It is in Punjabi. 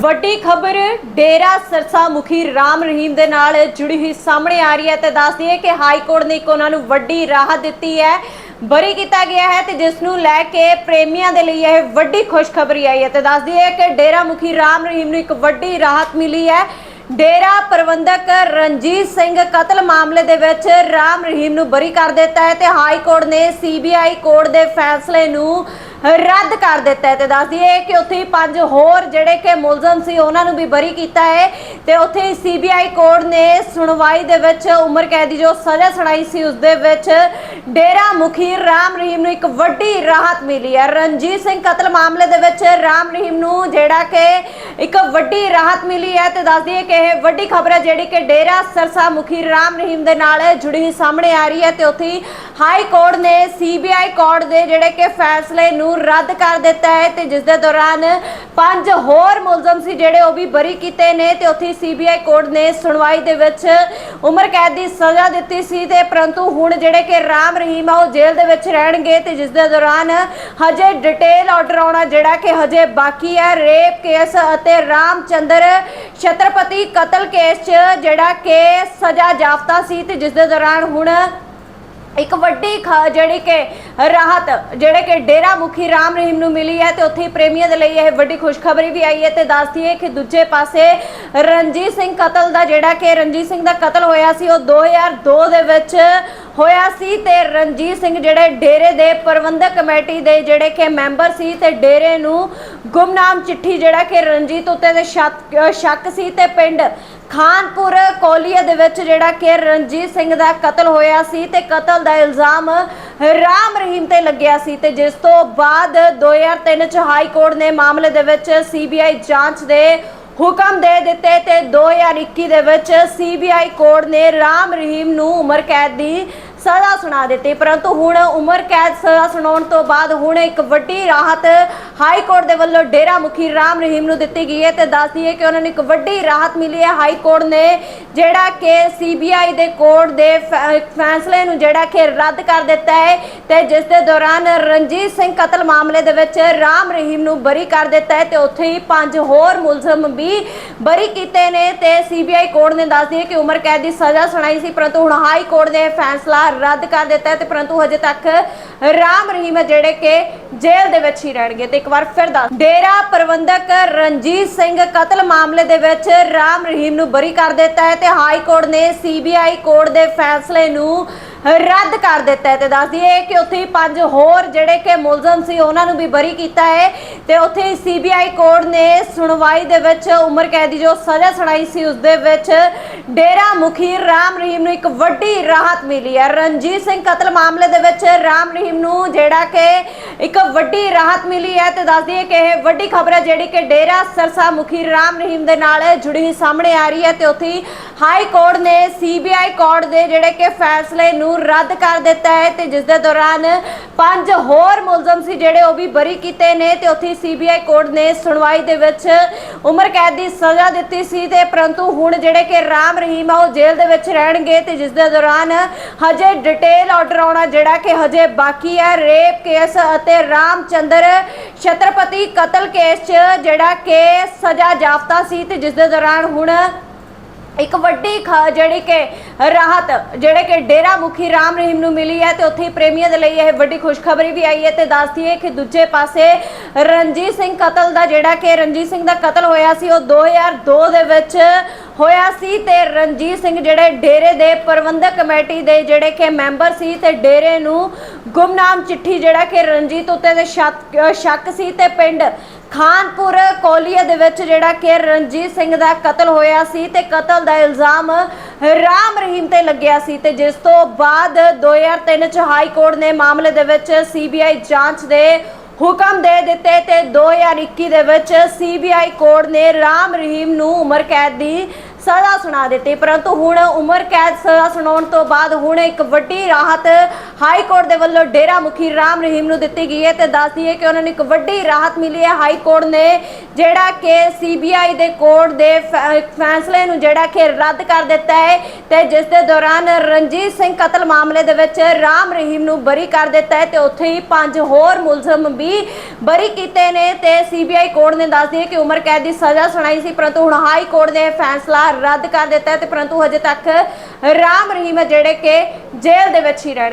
ਵੱਡੀ ਖਬਰ, ਡੇਰਾ ਸਰਸਾ ਮੁਖੀ ਰਾਮ ਰਹੀਮ ਦੇ ਨਾਲ ਜੁੜੀ ਹੋਈ ਸਾਹਮਣੇ ਆ ਰਹੀ ਹੈ ਤੇ ਦੱਸਦੀ ਹੈ ਕਿ ਹਾਈ ਕੋਰਟ ਨੇ ਇੱਕ ਉਹਨਾਂ ਨੂੰ ਵੱਡੀ ਰਾਹਤ ਦਿੱਤੀ ਹੈ। ਬਰੀ ਕੀਤਾ ਗਿਆ ਹੈ ਤੇ ਜਿਸ ਨੂੰ ਲੈ ਕੇ ਪ੍ਰੇਮੀਆਂ ਦੇ ਲਈ ਇਹ ਵੱਡੀ ਖੁਸ਼ਖਬਰੀ ਆਈ ਹੈ ਤੇ ਦੱਸਦੀ ਹੈ ਕਿ ਡੇਰਾ ਮੁਖੀ ਰਾਮ ਰਹੀਮ ਨੂੰ ਇੱਕ ਵੱਡੀ ਰਾਹਤ ਮਿਲੀ ਹੈ। ਡੇਰਾ ਪ੍ਰਬੰਧਕ ਰਣਜੀਤ ਸਿੰਘ ਕਤਲ ਮਾਮਲੇ ਦੇ ਵਿੱਚ ਰਾਮ ਰਹੀਮ ਨੂੰ ਬਰੀ ਕਰ ਦਿੱਤਾ ਹੈ ਤੇ ਹਾਈ ਕੋਰਟ ਨੇ ਸੀਬੀਆਈ ਕੋਰਟ ਦੇ ਫੈਸਲੇ ਨੂੰ ਰੱਦ ਕਰ ਦਿੱਤਾ ਹੈ ਤੇ ਦੱਸਦੀ ਹੈ ਕਿ ਉੱਥੇ ਪੰਜ ਹੋਰ ਜਿਹੜੇ ਕਿ ਮੁਲਜ਼ਮ ਸੀ, ਉਹਨਾਂ ਨੂੰ ਵੀ ਬਰੀ ਕੀਤਾ ਹੈ ਤੇ ਉੱਥੇ ਹੀ ਸੀਬੀਆਈ ਕੋਰਟ ਨੇ ਸੁਣਵਾਈ ਦੇ ਵਿੱਚ ਉਮਰ ਕੈਦ ਦੀ ਜੋ ਸਜ਼ਾ ਸੁਣਾਈ ਸੀ, ਉਸ ਦੇ ਵਿੱਚ ਡੇਰਾ ਮੁਖੀ ਰਾਮ ਰਹੀਮ ਨੂੰ ਇੱਕ ਵੱਡੀ ਰਾਹਤ ਮਿਲੀ ਹੈ। ਰਣਜੀਤ ਸਿੰਘ ਕਤਲ ਮਾਮਲੇ ਦੇ ਵਿੱਚ ਰਾਮ ਰਹੀਮ ਨੂੰ ਜਿਹੜਾ ਕਿ ਇੱਕ ਵੱਡੀ ਰਾਹਤ ਮਿਲੀ ਹੈ ਤੇ ਦੱਸਦੀ ਹੈ ਕਿ ਇਹ ਵੱਡੀ ਖਬਰ ਹੈ ਜਿਹੜੀ ਕਿ ਡੇਰਾ ਸਰਸਾ ਮੁਖੀ ਰਾਮ ਰਹੀਮ ਦੇ ਨਾਲ ਜੁੜੀ ਸਾਹਮਣੇ ਆ ਰਹੀ ਹੈ ਤੇ ਉੱਥੇ ਹਾਈ ਕੋਰਟ ਨੇ ਸੀਬੀਆਈ ਕੋਰਟ ਦੇ ਜਿਹੜੇ ਕਿ ਫੈਸਲੇ ਨੂੰ ਰੱਦ ਕਰ ਦਿੱਤਾ ਹੈ ਤੇ ਜਿਸ ਦੇ ਦੌਰਾਨ ਪੰਜ ਹੋਰ ਮੁਲਜ਼ਮ ਸੀ ਜਿਹੜੇ ਉਹ ਵੀ ਬਰੀ ਕੀਤੇ ਨੇ ਤੇ ਉੱਥੇ ਸੀਬੀਆਈ ਕੋਰਟ ਨੇ ਸੁਣਵਾਈ ਦੇ ਵਿੱਚ ਉਮਰ ਕੈਦ ਦੀ ਸਜ਼ਾ ਦਿੱਤੀ ਸੀ ਤੇ ਪਰੰਤੂ ਹੁਣ ਜਿਹੜੇ ਕਿ ਰਾਮ ਰਹੀਮ ਆ ਉਹ ਜੇਲ੍ਹ ਦੇ ਵਿੱਚ ਰਹਿਣਗੇ ਤੇ ਜਿਸ ਦੇ ਦੌਰਾਨ ਹਜੇ ਡਿਟੇਲ ਆਰਡਰ ਆਉਣਾ ਜਿਹੜਾ ਕਿ ਹਜੇ ਬਾਕੀ ਹੈ। ਰੇਪ ਕੇਸ ਅਤੇ ਰਾਮਚੰਦਰ ਛਤਰਪਤੀ ਕਤਲ ਕੇਸ 'ਚ ਜਿਹੜਾ ਕਿ ਸਜ਼ਾ ਜਾਫਤਾ ਸੀ ਤੇ ਜਿਸ ਦੇ ਦੌਰਾਨ ਹੁਣ ਇੱਕ ਵੱਡੀ ਖ- ਜਿਹੜੀ ਕਿ ਰਾਹਤ, ਜਿਹੜੇ ਕਿ ਡੇਰਾ ਮੁਖੀ ਰਾਮ ਰਹੀਮ ਨੂੰ ਮਿਲੀ ਹੈ ਤੇ ਉੱਥੇ ਹੀ ਪ੍ਰੇਮੀਆਂ ਦੇ ਲਈ ਇਹ ਵੱਡੀ ਖੁਸ਼ਖਬਰੀ ਵੀ ਆਈ ਹੈ ਤੇ ਦੱਸਦੀ ਹੈ ਕਿ ਦੂਜੇ ਪਾਸੇ ਰਣਜੀਤ ਸਿੰਘ ਕਤਲ ਦਾ ਜਿਹੜਾ ਕਿ ਰਣਜੀਤ ਸਿੰਘ ਦਾ ਕਤਲ ਹੋਇਆ ਸੀ, ਉਹ 2002 ਦੇ ਵਿੱਚ ਹੋਇਆ ਸੀ ਤੇ ਰਣਜੀਤ ਸਿੰਘ ਜਿਹੜੇ ਡੇਰੇ ਦੇ ਪ੍ਰਬੰਧਕ ਕਮੇਟੀ ਦੇ ਜਿਹੜੇ ਕਿ ਮੈਂਬਰ ਸੀ ਤੇ ਡੇਰੇ ਨੂੰ ਗੁੰਮਨਾਮ ਚਿੱਠੀ ਜਿਹੜਾ ਕਿ ਰਣਜੀਤ ਉੱਤੇ ਦੇ ਸ਼ੱਕ ਸ਼ੱਕ ਸੀ ਤੇ ਪਿੰਡ ਖਾਨਪੁਰ ਕੋਲੀਆ ਦੇ ਵਿੱਚ ਜਿਹੜਾ ਕਿ ਰਣਜੀਤ ਸਿੰਘ ਦਾ ਕਤਲ ਹੋਇਆ ਸੀ ਤੇ ਕਤਲ ਦਾ ਇਲਜ਼ਾਮ ਰਾਮ ਰਹੀਮ ਤੇ ਲੱਗਿਆ ਸੀ ਤੇ ਜਿਸ ਤੋਂ ਬਾਅਦ 2003 ਚ ਹਾਈ ਕੋਰਟ ਨੇ ਮਾਮਲੇ ਦੇ ਵਿੱਚ ਸੀਬੀਆਈ ਜਾਂਚ ਦੇ ਹੁਕਮ ਦੇ ਦਿੱਤੇ ਤੇ 2021 ਦੇ ਵਿੱਚ ਸੀਬੀਆਈ ਕੋਰਟ ਨੇ ਰਾਮ ਰਹੀਮ ਨੂੰ ਉਮਰ ਕੈਦ ਦੀ ਸਜ਼ਾ ਸੁਣਾ ਦਿੱਤੀ। ਪਰੰਤੂ ਹੁਣ ਉਮਰ ਕੈਦ ਸਜ਼ਾ ਸੁਣਾਉਣ ਤੋਂ ਬਾਅਦ ਹੁਣ ਇੱਕ ਵੱਡੀ ਰਾਹਤ ਹਾਈ ਕੋਰਟ ਦੇ ਵੱਲੋਂ ਡੇਰਾ ਮੁਖੀ ਰਾਮ ਰਹੀਮ ਨੂੰ ਦਿੱਤੀ ਗਈ ਹੈ ਤੇ ਦੱਸਦੀ ਹੈ ਕਿ ਉਹਨਾਂ ਨੂੰ ਇੱਕ ਵੱਡੀ ਰਾਹਤ ਮਿਲੀ ਹੈ। ਹਾਈ ਕੋਰਟ ਨੇ ਜਿਹੜਾ ਕਿ ਸੀਬੀਆਈ ਦੇ ਕੋਰਟ ਦੇ ਫੈ- ਫੈਸਲੇ ਨੂੰ ਜਿਹੜਾ ਕਿ ਰੱਦ ਕਰ ਦਿੱਤਾ ਹੈ ਤੇ ਜਿਸ ਦੇ ਦੌਰਾਨ ਰਣਜੀਤ ਸਿੰਘ ਕਤਲ ਮਾਮਲੇ ਦੇ ਵਿੱਚ ਰਾਮ ਰਹੀਮ ਨੂੰ ਬਰੀ ਕਰ ਦਿੱਤਾ ਹੈ ਤੇ ਉੱਥੇ ਹੀ ਪੰਜ ਹੋਰ ਮੁਲਜ਼ਮ ਵੀ ਬਰੀ ਕੀਤੇ ਨੇ ਤੇ ਸੀਬੀਆਈ ਕੋਰਟ ਨੇ ਦੱਸਦੀ ਹੈ ਕਿ ਉਮਰ ਕੈਦ ਦੀ ਸਜ਼ਾ ਸੁਣਾਈ ਸੀ, ਪਰੰਤੂ ਹੁਣ ਹਾਈ ਕੋਰਟ ਨੇ ਇਹ ਫੈਸਲਾ ਰੱਦ ਕਰ ਦਿੱਤਾ ਹੈ ਤੇ ਪਰੰਤੂ ਹਜੇ ਤੱਕ ਰਾਮ ਰਹੀਮ ਜਿਹੜੇ ਕਿ ਜੇਲ੍ਹ ਦੇ ਵਿੱਚ ਹੀ ਰਹਿਣਗੇ ਤੇ ਵਾਰ ਫਿਰ ਦੱਸ। ਡੇਰਾ ਪ੍ਰਬੰਧਕ ਰਣਜੀਤ ਸਿੰਘ ਕਤਲ ਮਾਮਲੇ ਦੇ ਵਿੱਚ ਰਾਮ ਰਹੀਮ ਨੂੰ ਬਰੀ ਕਰ ਦਿੱਤਾ ਹੈ ਤੇ ਹਾਈ ਕੋਰਟ ਨੇ ਸੀਬੀਆਈ ਕੋਰਟ ਦੇ ਫੈਸਲੇ ਨੂੰ ਰੱਦ ਕਰ ਦਿੱਤਾ ਤੇ ਦੱਸਦੀ ਹੈ ਕਿ ਉੱਥੇ ਪੰਜ ਹੋਰ ਜਿਹੜੇ ਕਿ ਮੁਲਜ਼ਮ ਸੀ, ਉਹਨਾਂ ਨੂੰ ਵੀ ਬਰੀ ਕੀਤਾ ਹੈ ਤੇ ਉੱਥੇ ਹੀ ਸੀਬੀਆਈ ਕੋਰਟ ਨੇ ਸੁਣਵਾਈ ਦੇ ਵਿੱਚ ਉਮਰ ਕੈਦ ਦੀ ਜੋ ਸਜ਼ਾ ਸੁਣਾਈ ਸੀ, ਉਸ ਦੇ ਵਿੱਚ ਡੇਰਾ ਮੁਖੀ ਰਾਮ ਰਹੀਮ ਨੂੰ ਇੱਕ ਵੱਡੀ ਰਾਹਤ ਮਿਲੀ ਹੈ। ਰਣਜੀਤ ਸਿੰਘ ਕਤਲ ਮਾਮਲੇ ਦੇ ਵਿੱਚ ਰਾਮ ਰਹੀਮ ਨੂੰ ਜਿਹੜਾ ਕਿ ਇੱਕ ਵੱਡੀ ਰਾਹਤ ਮਿਲੀ ਹੈ ਤੇ ਦੱਸਦੀ ਹੈ ਕਿ ਇਹ ਵੱਡੀ ਖਬਰ ਹੈ ਜਿਹੜੀ ਕਿ ਡੇਰਾ ਸਰਸਾ ਮੁਖੀ ਰਾਮ ਰਹੀਮ ਦੇ ਨਾਲ ਜੁੜੀ ਸਾਹਮਣੇ ਆ ਰਹੀ ਹੈ ਤੇ ਉੱਥੇ ਹਾਈ ਕੋਰਟ ਨੇ ਸੀਬੀਆਈ ਕੋਰਟ ਦੇ ਜਿਹੜੇ ਕਿ ਫੈਸਲੇ ਨੂੰ ਰੱਦ ਕਰ ਦਿੱਤਾ ਹੈ ਤੇ ਜਿਸ ਦੇ ਦੌਰਾਨ ਪੰਜ ਹੋਰ ਮੁਲਜ਼ਮ ਸੀ ਜਿਹੜੇ ਉਹ ਵੀ ਬਰੀ ਕੀਤੇ ਨੇ ਤੇ ਉੱਥੇ ਸੀਬੀਆਈ ਕੋਰਟ ਨੇ ਸੁਣਵਾਈ ਦੇ ਵਿੱਚ ਉਮਰ ਕੈਦ ਦੀ ਸਜ਼ਾ ਦਿੱਤੀ ਸੀ ਤੇ ਪਰੰਤੂ ਹੁਣ ਜਿਹੜੇ ਕਿ ਰਾਮ ਰਹੀਮ ਆ, ਉਹ ਜੇਲ੍ਹ ਦੇ ਵਿੱਚ ਰਹਿਣਗੇ ਤੇ ਜਿਸ ਦੇ ਦੌਰਾਨ ਹਜੇ ਡਿਟੇਲ ਆਰਡਰ ਆਉਣਾ ਜਿਹੜਾ ਕਿ ਹਜੇ ਬਾਕੀ ਹੈ। ਰੇਪ ਕੇਸ ਅਤੇ ਰਾਮਚੰਦਰ ਛਤਰਪਤੀ ਕਤਲ ਕੇਸ 'ਚ ਜਿਹੜਾ ਕਿ ਸਜ਼ਾ ਜਾਫਤਾ ਸੀ ਤੇ ਜਿਸ ਦੇ ਦੌਰਾਨ ਹੁਣ ਇੱਕ ਵੱਡੀ ਜਿਹੜੀ ਕਿ ਰਾਹਤ, ਜਿਹੜੇ ਕਿ ਡੇਰਾ ਮੁਖੀ ਰਾਮ ਰਹੀਮ ਨੂੰ ਮਿਲੀ ਹੈ ਤੇ ਉੱਥੇ ਹੀ ਪ੍ਰੇਮੀਆਂ ਦੇ ਲਈ ਇਹ ਵੱਡੀ ਖੁਸ਼ਖਬਰੀ ਵੀ ਆਈ ਹੈ ਤੇ ਦੱਸਦੀ ਹੈ ਕਿ ਦੂਜੇ ਪਾਸੇ ਰਣਜੀਤ ਸਿੰਘ ਕਤਲ ਦਾ ਜਿਹੜਾ ਕਿ ਰਣਜੀਤ ਸਿੰਘ ਦਾ ਕਤਲ ਹੋਇਆ ਸੀ, ਉਹ 2002 ਦੇ ਵਿੱਚ ਹੋਇਆ ਸੀ ਤੇ ਰਣਜੀਤ ਸਿੰਘ ਜਿਹੜੇ ਡੇਰੇ ਦੇ ਪ੍ਰਬੰਧਕ ਕਮੇਟੀ ਦੇ ਜਿਹੜੇ ਕਿ ਮੈਂਬਰ ਸੀ ਤੇ ਡੇਰੇ ਨੂੰ ਗੁੰਮਨਾਮ ਚਿੱਠੀ ਜਿਹੜਾ ਕਿ ਰਣਜੀਤ ਉੱਤੇ ਦੇ ਸ਼ੱਕ ਸ਼ੱਕ ਸੀ ਤੇ ਪਿੰਡ ਖਾਨਪੁਰ ਕੋਲੀਆ ਦੇ ਵਿੱਚ ਜਿਹੜਾ ਕਿ ਰਣਜੀਤ ਸਿੰਘ ਦਾ ਕਤਲ ਹੋਇਆ ਸੀ ਤੇ ਕਤਲ ਦਾ ਇਲਜ਼ਾਮ ਰਾਮ ਰਹੀਮ ਤੇ ਲੱਗਿਆ ਸੀ ਤੇ ਜਿਸ ਤੋਂ ਬਾਅਦ 2003 ਚ ਹਾਈ ਕੋਰਟ ਨੇ ਮਾਮਲੇ ਦੇ ਵਿੱਚ ਸੀਬੀਆਈ ਜਾਂਚ ਦੇ ਹੁਕਮ ਦੇ ਦਿੱਤੇ ਤੇ 2021 ਦੇ ਵਿੱਚ ਸੀਬੀਆਈ ਕੋਰਟ ਨੇ ਰਾਮ ਰਹੀਮ ਨੂੰ ਉਮਰ ਕੈਦ ਦੀ ਸਜ਼ਾ ਸੁਣਾ ਦਿੱਤੀ, ਪਰੰਤੂ ਹੁਣ ਉਮਰ ਕੈਦ ਸਜ਼ਾ ਸੁਣਾਉਣ ਤੋਂ ਬਾਅਦ ਹੁਣ ਇੱਕ ਵੱਡੀ ਰਾਹਤ ਹਾਈ ਕੋਰਟ ਦੇ ਵੱਲੋਂ ਡੇਰਾ ਮੁਖੀ ਰਾਮ ਰਹੀਮ ਨੂੰ ਦਿੱਤੀ ਗਈ ਹੈ ਤੇ ਦੱਸ ਦਈਏ ਕਿ ਉਹਨਾਂ ਨੂੰ ਇੱਕ ਵੱਡੀ ਰਾਹਤ ਮਿਲੀ ਹੈ। ਹਾਈ ਕੋਰਟ ਨੇ ਜਿਹੜਾ ਕਿ ਸੀਬੀਆਈ ਦੇ ਕੋਰਟ ਦੇ ਫੈ- ਫੈਸਲੇ ਨੂੰ ਜਿਹੜਾ ਕਿ ਰੱਦ ਕਰ ਦਿੱਤਾ ਹੈ ਤੇ ਜਿਸ ਦੇ ਦੌਰਾਨ ਰਣਜੀਤ ਸਿੰਘ ਕਤਲ ਮਾਮਲੇ ਦੇ ਵਿੱਚ ਰਾਮ ਰਹੀਮ ਨੂੰ ਬਰੀ ਕਰ ਦਿੱਤਾ ਹੈ ਤੇ ਉੱਥੇ ਹੀ ਪੰਜ ਹੋਰ ਮੁਲਜ਼ਮ ਵੀ ਬਰੀ ਕੀਤੇ ਨੇ ਤੇ ਸੀਬੀਆਈ ਕੋਰਟ ਨੇ ਦੱਸ ਦਈਏ ਕਿ ਉਮਰ ਕੈਦ ਦੀ ਸਜ਼ਾ ਸੁਣਾਈ ਸੀ, ਪਰੰਤੂ ਹੁਣ ਹਾਈ ਕੋਰਟ ਨੇ ਇਹ ਫੈਸਲਾ ਰੱਦ ਕਰ ਦਿੱਤਾ ਹੈ ਤੇ ਪਰੰਤੂ ਹਜੇ ਤੱਕ ਰਾਮ ਰਹੀਮ ਜਿਹੜੇ ਕਿ ਜੇਲ੍ਹ ਦੇ ਵਿੱਚ ਹੀ ਰਹਿਣ